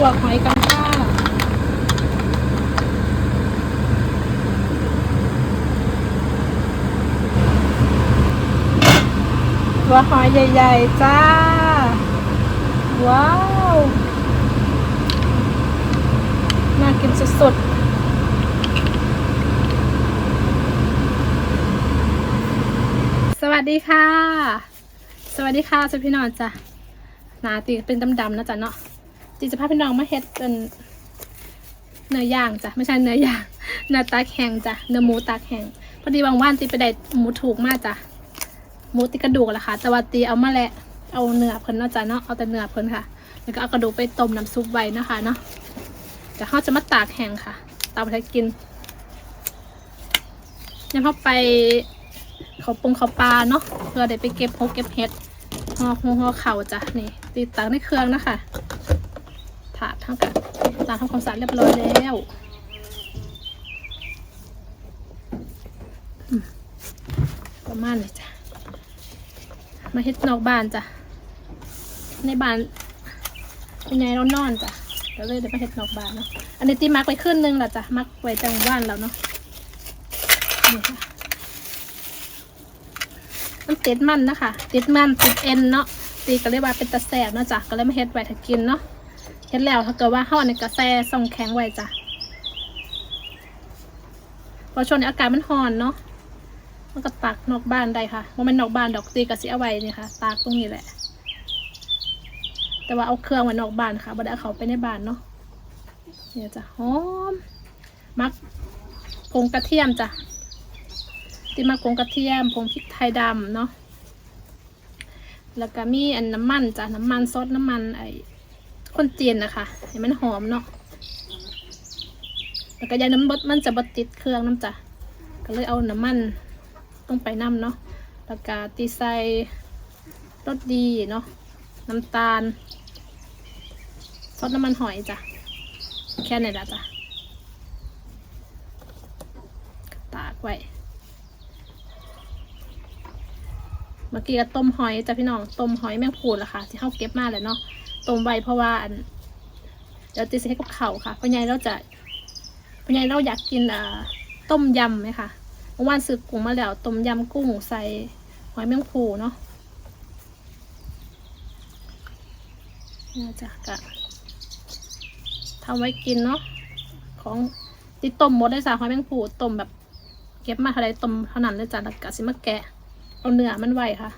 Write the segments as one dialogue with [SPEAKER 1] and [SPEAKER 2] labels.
[SPEAKER 1] ลวกหอยกันค่ะตัวหอยใหญ่ๆ จ้า ว้าว น่ากินสุดๆสวัสดีค่ะ สวัสดีค่ะสุพี่นองจ้ะหนาตีเป็นดำๆนะจ๊ะเนาะ จีจะพาพี่น้องมาเฮ็ดเป็นเนื้อย่างจ้ะไม่ใช่เนื้อย่างเนื้อตาแข็งจ้ะเนื้อหมูตาแข็งพอดีบางวันตีไปได้หมูถูกมากจ้ะหมูติกระดูกแหละค่ะแต่ว่าตีเอามาแหละเอาเนื้อเพิ่นเนาะจ้ะเนาะเอาแต่เนื้อเพิ่นค่ะ แล้วก็เอากระดูกไปต้มน้ำซุปไว้นะคะเนาะแต่เขาจะมาตากแห้งค่ะตามไปกินยังเข้าไปเขาปรุงเขาปลาเนาะเพื่อได้ไปเก็บพกเก็บเห็ดหอหัวห่อเข่าจ้ะนี่ตีตากในเครื่องนะคะ ทั้งกันตากทำความสะอาดเรียบร้อยแล้วมประมาณนี้จ้ะ มาเฮ็ดนอกบ้านจ้ะ ในบ้านเป็นไงเรานอนจ้ะก็เลยเดี๋ยวไปเฮ็ดนอกบ้านเนาะ อันนี้ตีมักไว้ขึ้นนึงและจ้ะ มักไว้จังบ้านแล้วเนาะนี่ค่ะมันติดมันนะคะติดมันติดเอ็นเนาะตีก็เลยว่าเป็นตะแสบเนาะจ้ะ ก็เลยมาเฮ็ดไว้ถ้ากินเนาะ เฮ็ดแล้วถ้าเกิดว่าห่อในกระแสส่งแข็งไว้จ้ะเพอช่วงนี้อากาศมันร้อนเนาะมันก็ตากนอกบ้านได้ค่ะว่ามันนอกบ้านดอกตีก็สิเอาไว้นี่ค่ะ ตากตรงนี้แหละ แต่ว่าเอาเครื่องไว้นอกบ้านค่ะบ่ได้เอาเขาไปในบ้านเนาะเนี่ยจ้ะหอมมักผงกระเทียมจ้ะที่มักผงกระเทียมผงพริกไทยดำเนาะแล้วก็มีอันน้ำมันจ้ะน้ำมันซดน้ำมันไอ คนจีนนะคะให้มันหอมเนาะแล้วก็ยาน้ำบดมันจะบดติดเครื่องน้ำจ้ะก็เลยเอาน้ำมันต้องไปน้ำเนาะแล้วก็ตีใส่รสดีเนาะน้ำตาลซอสน้ำมันหอยจ้ะแค่นี้ละจ้ะตากไว้เมื่อกี้ก็ต้มหอยจ้ะพี่น้องต้มหอยแมงพูดละค่ะที่เข้าเก็บมาเลยเนาะ ต้มไว้เพราะว่าอันเดี๋ยวตีใส่กับเขาค่ะพ่อใหญ่เราจะพ่อใหญ่เราอยากกินอ่าต้มยำไหมคะเมื่อวานซื้อกุ้งมาแล้วต้มยำกุ้งใส่หอยแมงพูเนาะนี่จ้ะกะทำไว้กินเนาะของติต้มหมดได้สาหอยแมงผูต้มแบบ เก็บมาเท่าไรต้มเท่านั้นเลยจ้ะแล้วกะสิมาแกะเอาเนื้อมันไว้ค่ะ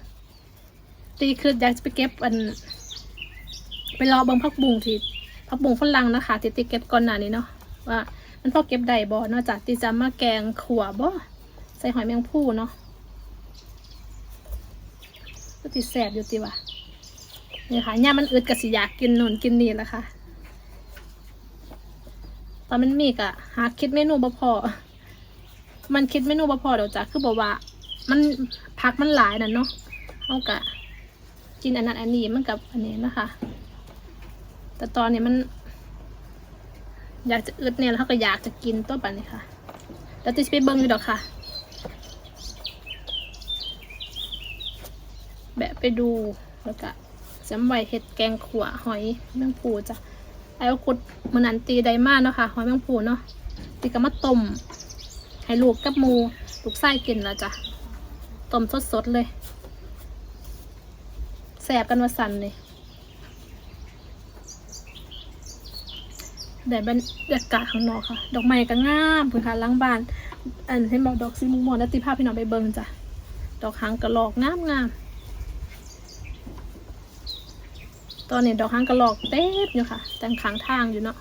[SPEAKER 1] ตีคืออยากจะไปเก็บอัน ไปรอเบิ่งพักบุงที่พักบุงฝรั่งนะคะที่ตีเก็บก่อนหน้านี้เนาะว่ามันพอเก็บได้บ่เนาะจ้ะตีจะมาแกงขัวบ่ใส่หอยแมงผู้เนาะก็ติแสบอยู่ติว่ะนี่ค่ะย่ามันอึดกับสิอยากกินนู่นกินนี่แหละค่ะตอนมันมีกะหาคิดเมนูบ่พอ มันคิดเมนูบ่พอเดี๋ยวจ้ะคือบอกว่า มันพักมันหลายน่ะเนาะเอากะกินอันนั้นอันนี้มันกับอันนี้นะคะ แต่ตอนนี้มัน อยากจะอึดเนี่ยแล้วเขาก็อยากจะกินตัวปันนี้ค่ะ แล้วจะไปเบิ้งอยู่ดอกค่ะ แบะไปดูแล้วก็จำไว้เห็ดแกงขัวหอยแมงผูจ้ะไอ้เอากุดมันนันตีไดมากเนาะค่ะหอยแมงผูเนาะตีก็มาต้มให้ลูกกับมูลูกไส้กินแล้วจ้ะต้มสดๆเลยแสบกันวาสันเลย แดดบรรยากาศข้างนอกค่ะ ดอกไม้ก็งามเพื่นค่ะล้างบ้าน อันเห็นบอกดอกซีมุมมอนแล้วตีภาพพี่น้องไปเบิ่งจ้ะ ดอกหางกระหลอกงามงามตอนนี้ดอกหางกระหลอกเต็มอยู่ค่ะแต่งขางทางอยู่เนาะ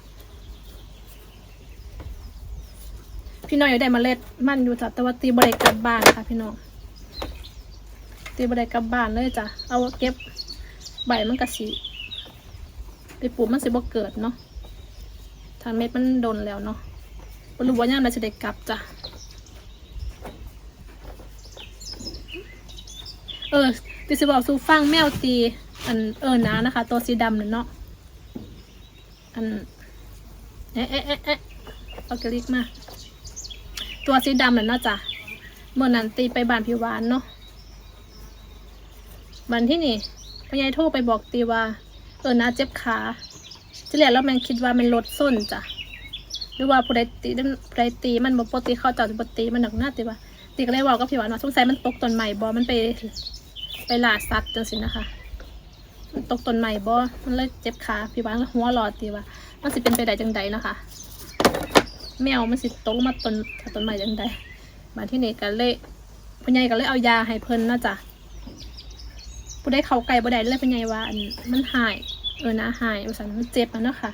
[SPEAKER 1] พี่น้องอยากได้เมล็ดมันอยู่จ้ะแต่ว่าตีบริกลับบ้านค่ะ พี่น้อง ตีบริกลับบ้านเลยจ้ะ เอาเก็บใบมันกระสีไปปลูกมันสิบ่เกิดเนาะ ทางเม็ดมันโดนแล้วเนาะบ่รู้ว่าย่างเราจะได้กลับจ้ะ เออติสิบอกสูฟังแมวตี อันเออนะนะคะ ตัวสีดำน่ะเนาะ อัน เอ๊ะเอ๊ะเอ๊ะเอ๊ะเอากระลิกมา ตัวสีดำน่ะเนาะจ้ะเมื่อนั้นตีไปบ้านพี่หวานเนาะวันที่นี่พ่อใหญ่โทรไปบอกตีว่า เออนะเจ็บขา ที่แรกแล้วแมนคิดว่ามันลดส้นจ้ะหรือว่าผู้ใดตีผู้ใดตีมันบ่ปกติเขาเจ้าสิบ่ตีมันหนักหน้าตีว่าตีก็เลยบอกกับพี่ว่าเนาสงสัยมันตกต้นใหม่บ่มันไปไปล่าสัตว์จังซี่นะคะ มันตกต้นใหม่บ่มันเลยเจ็บขาพี่ว่าก็หัวรอตีว่ามันสิเป็นไปได้จังใดนะคะ แมวมันสิตกมาต้นต้นใหม่จังใดมาที่นี่ก็เลยพ่อใหญ่ก็เลยเอายาให้เพิ่นนาะจ้ะผู้ได้เข้าไก่บ่ได้เลยพ่อใหญ่ว่ามันหาย เออนะหายว่าซั่นมันเจ็บอะเนาะค่ะ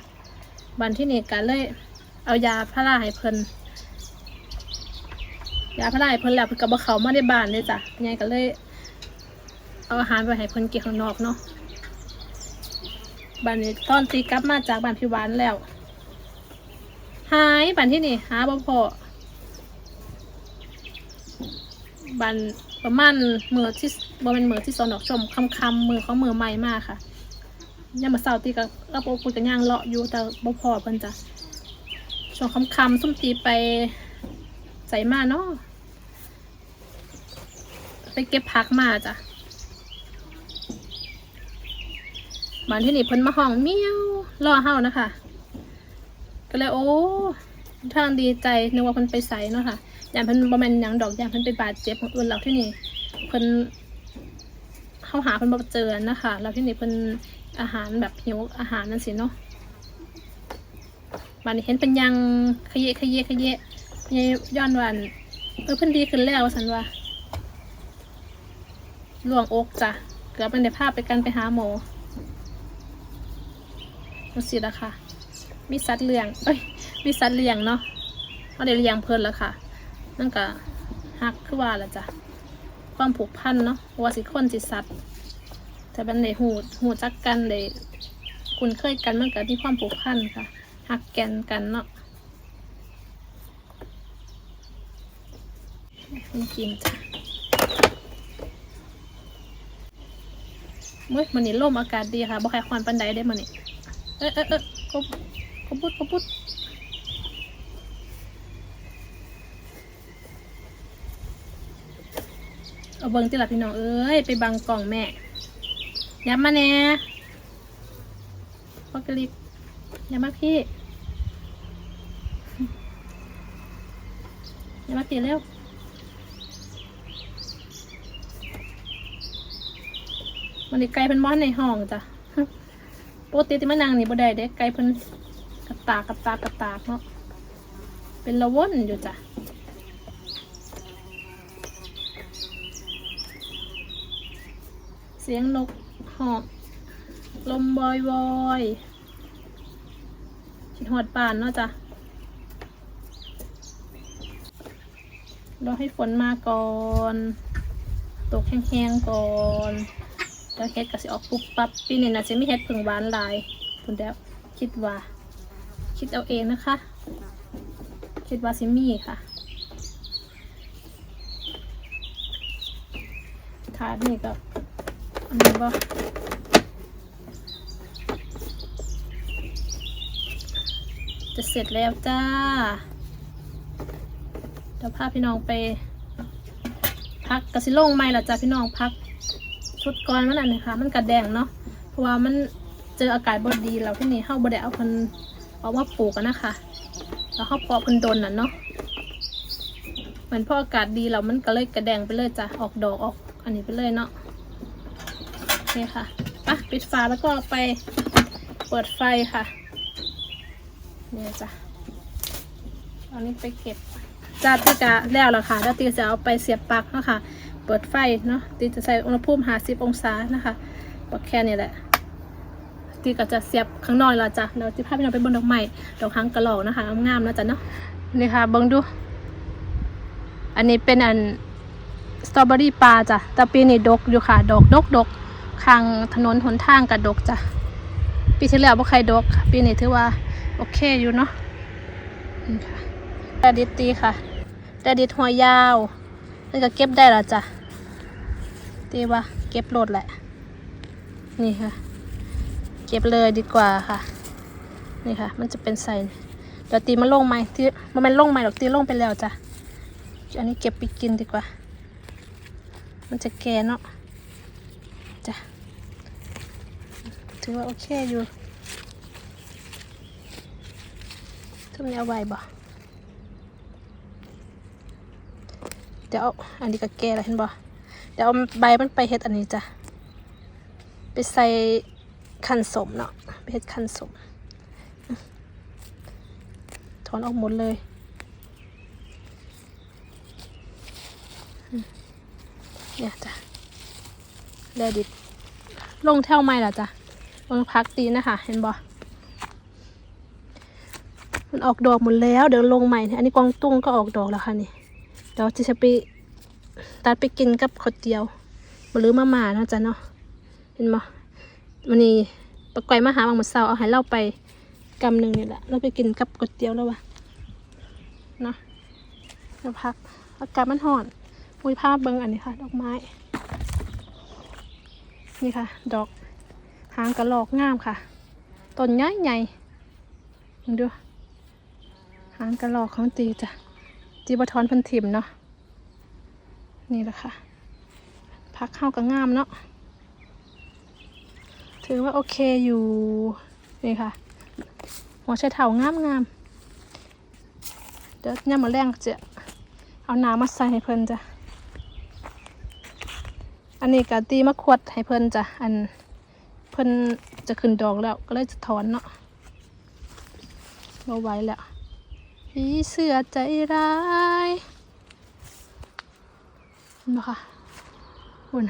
[SPEAKER 1] บันที่นี่ก็เลย เอายาพาราให้เพิ่นยาพาราให้เพิ่นแล้วเพิ่นก็บ่เขามาในบ้านเลยจ้ะพ่อใหญ่ก็เลย เอาอาหารไปให้เพิ่นกินข้างนอกเนาะบันนี้ตอนตีกลับมาจากบ้านพี่วานแล้ว หายบันที่นี่หาบ่พอบันประมาณมือที่บ่เป็นมือที่สองดอกชมคำคำมือของมือใหม่มากค่ะ ยามมาเสาร์ตีกับกระโปรงคุยกันย่างเลาะอยู่แต่บ่พอเพิ่นจ้ะช่วงคำคำๆซุ่มตีไปใส่มาเนาะไปเก็บผักมาจ้ะบันที่นี่เพิ่นมาห้องเมียวรอเฮานะคะ ก็เลยโอ้ทางดีใจนึกว่าเพิ่นไปใส่เนาะค่ะอย่างเพิ่นบ่แม่นหยังดอกอย่างเพิ่นไปบาดเจ็บของอื่นเราที่นี่เพิ่นเข้าหาเพิ่นบ่เจอนะคะแล้วที่นี่เพิ่น อาหารแบบหิวอาหารนั่นสิเนาะบันี้เห็นเป็นยังขยเยะขยเยะขยเยะยายย้อนวันเออเพิ่นดีขึ้นแล้วสันว่าหลวงอกจ้ะเกือบเป็นได้พาไปกันไปหาหมอนั่นสิละค่ะ มีสัตว์เลี้ยง เอ้ย มีสัตว์เลี้ยงเนาะเขาได้เลี้ยงเพิ่นแล้วค่ะ นั่นก็ฮักคือว่าละจ้ะ ความผูกพันเนาะว่าสิคนสิสัตว์ แต่บันไดหูหูจักกันได้คุณเคยกันมันก็มีความผูกพันค่ะฮักแกนกันเนาะนี่กินจ้ะเมื่อมันนี่ลมอากาศดีค่ะบ่ใครควันปันไดได้มันนี่เออเออเออขบขบุดขบุดเอาเบิ้งติหลับพี่น้องเอ้ย ไปบังกล่องแม่ ย้ำมาแน่พ่อกะลิกย้ำมาพี่ย้ำมาพี่เร็วมันนี่ไกลเป็นมอนในห้องจ้ะปกติที่มานางนี่บ่ได้เด้ไก่เพิ่นกระตากกระตากกระตากเนาะเป็นละวนอยู่จ้ะเสียงนก อกลมบอยวอยคิดหอดป่านเนาะจ้ะรอให้ฝนมาก่อน ตกแห้งๆก่อนแล้วเฮ็ดก็สิออกปุ๊บปั๊บปีนี้นะสิมีเฮ็ดผึ่งหวานหลายคุณแล้วคิดว่า คิดเอาเองนะคะ คิดว่าสิมีค่ะถาดนี่ก็ อันนี้บ่จะเสร็จแล้วจ้า เดี๋ยวพาพี่น้องไป พักกระสิลงไม่ละจ้าพี่น้องพักชุดก่อนมันนั่นนะค่ะ มันกระแดงเนาะ เพราะว่ามันเจออากาศบดดีแล้วที่นี่เข้าบไดเอาพันเอามาปลูกกันนะคะ แล้วเข้าเพาะเพันดนน่ะเนาะเหมือนพออากาศดีแล้วมันก็เลยกระแดงไปเลยจ้ะ ออกดอกออกอันนี้ไปเลยเนาะ นี่ค่ะปะปิดฝาแล้วก็ไปเปิดไฟค่ะเนี่ยจ้ะเอานี้ไปเก็บจ้าที่จะแล้วแล้วค่ะแล้วตีจะเอาไปเสียบปลั๊กนะคะเปิดไฟเนาะตีจะใส่อุณหภูมิหาสิบองศานะคะก็แค่นี้แหละตีก็จะเสียบข้างนอกล้วจ้ะเราจะพาไปนอนไปบนดอกไม้ดอกหางกระหล่อนะคะงามๆนะจ๊ะเนาะนี่ค่ะเบิ้งดู อันนี้เป็นอันสตรอเบอรี่ปลาจ้ะแต่ปีนี้ดกอยู่ค่ะ ดอกดกดก ข้างถนนหนทางกับดกจ้ะ ปีที่แล้วบ่ใครดก ปีนี้ถือว่า โอเคอยู่เนาะนี่ค่ะดดิตตีค่ะดดิตหัวยาวนี่ก็เก็บได้ล้วจ้ะตีว่าเก็บโหลดแหละ นี่ค่ะ เก็บเลยดีกว่าค่ะ นี่ค่ะ มันจะเป็นใส่เดี๋ยวตีมาลงไหมที่มันเป็นลงไหมหรอกตีลงไปแล้วจ้ะ อันนี้เก็บไปกินดีกว่า มันจะแก่เนาะ จ้ะ ถือว่าโอเคอยู่มนี้เอาไว้บ่เดี๋ยวอันนี้ก็แก่แล้วเห็นบ่เดี๋ยวเอาใบมันไปเฮ็ดอันนี้จ้ะไปใส่คันสมเนาะไปเฮ็ดคันสมถอนออกหมดเลยเนี่ยจ้ะแลดิบลงแถวไม่ล่ะจ้ะ ลงพักตีนะคะ เห็นบ่มันออกดอกหมดแล้ว เดี๋ยวลงใหม่ อันนี้กวางตุ้งก็ออกดอกแล้วค่ะนี่ เดี๋ยวจะไปตัดไปกินกับข้าวเจียวหรือมามาเนาะจ้ะเนาะ เห็นบ่วันนี้ปะไก่มาหาบางมือเช้าเอาให้เราไปกำหนึ่งนี่แหละเราไปกินกับก๋วยเตี๋ยวแล้ววะเนาะแล้วพักอากาศมันร้อนมุยภาพเบิ่งอันนี้ค่ะ ดอกไม้ นี่ค่ะ ดอกางกระหลอกงามค่ะต้นใหญ่ใหญ่ดูหางกระหลอกของตีจ้ะจีบทอนพันถิมเนาะนี่แหละค่ะพักเข้ากับงามเนาะถือว่าโอเคอยู่นี่ค่ะ หัวไชเถางามงามเดี๋ยวเนี่ยามมาแรงจะเอาน้ำมาใส่ให้เพิ่นจ้ะอันนี้กะตีมะขวดให้เพิ่นจ้ะอัน เพิ่นจะขึ้นดอกแล้วก็เลยจะถอนเนาะเราไว้แล้วผีเสือใจร้ายนไหมคะอุ่น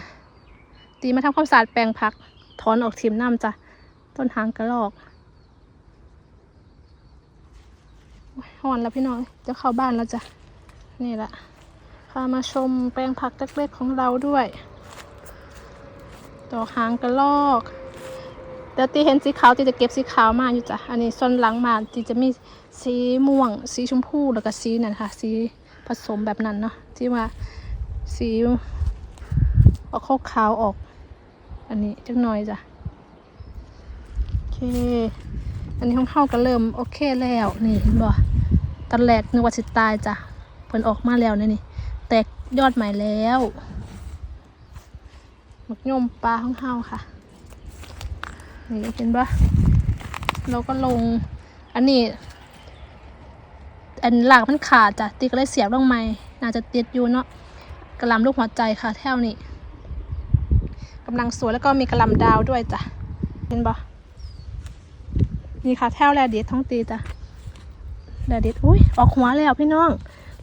[SPEAKER 1] ตีมาทำความสะอาดแปลงผัก ถอนออกทิมน้ำจ้ะ ต้นหางกระรอกหอนแล้วพี่น้องจะเข้าบ้านแล้วจ้ะ นี่แหละ พามาชมแปลงผักเล็กๆของเราด้วย ดอกหางกระรอก เดี๋ยวตีเห็นสีขาวตีจะเก็บสีขาวมาอยู่จ้ะ อันนี้ส่วนหลังมาตีจะมีสีม่วง สีชมพูแล้วก็สีนั่นค่ะ สีผสมแบบนั้นเนาะที่ว่าสีออกขาวออก อันนี้จักหน่อยจ้ะโอเค อันนี้ของเข้าก็เริ่มโอเคแล้วนี่เห็นบ่ตอนแรกนึกว่าสิตายจ้ะเพิ่นออกมาแล้วนี่นี่ แตกยอดใหม่แล้วหมักยมปลาของเฮาค่ะ นี่เห็นปะเราก็ลง อันนี้ อันหลากมันขาดจ้ะตีก็เลยเสียบลงใหม่น่าจะติดอยู่เนาะกระลำลูกหัวใจค่ะแถวนี้กำลังสวยแล้วก็มีกระลำดาวด้วยจ้ะเห็นปะนี่ค่ะแถวแรดิสท้องตีจ้ะแรดิสอุ้ยออกหัวแล้วพี่น้อง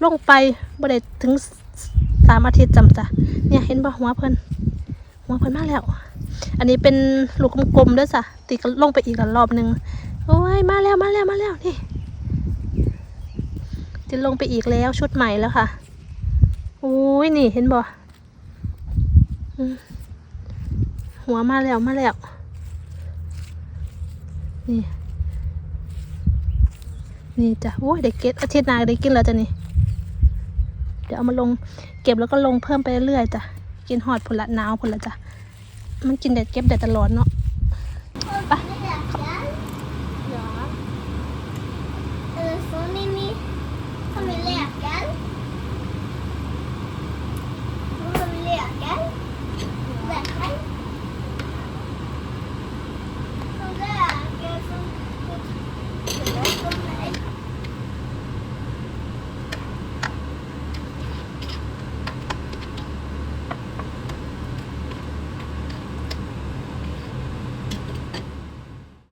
[SPEAKER 1] ลงไปบ่ได้ถึงสามอาทิตย์จำจ้ะเนี่ยเห็นปะหัวเพิ่นหัวเพิ่นมากแล้ว อันนี้เป็นลูกกลมๆด้วยจ้ะตีก็ลงไปอีกละรอบหนึ่งโอ้ยมาแล้วมาแล้วมาแล้วนี่จะลงไปอีกแล้วชุดใหม่แล้วค่ะโอ้ยนี่เห็นบ่หัวมาแล้วมาแล้วนี่นี่จ้ะโอ้ยเด็กเก็ตอาทิตย์นาได้กินแล้วจ้ะนี่เดี๋ยวเอามาลงเก็บแล้วก็ลงเพิ่มไปเรื่อยๆจ้ะกินหอดผลละหนาวผลละจ้ะ มันกินเด็ดเก็บเด็ดตลอดเนาะ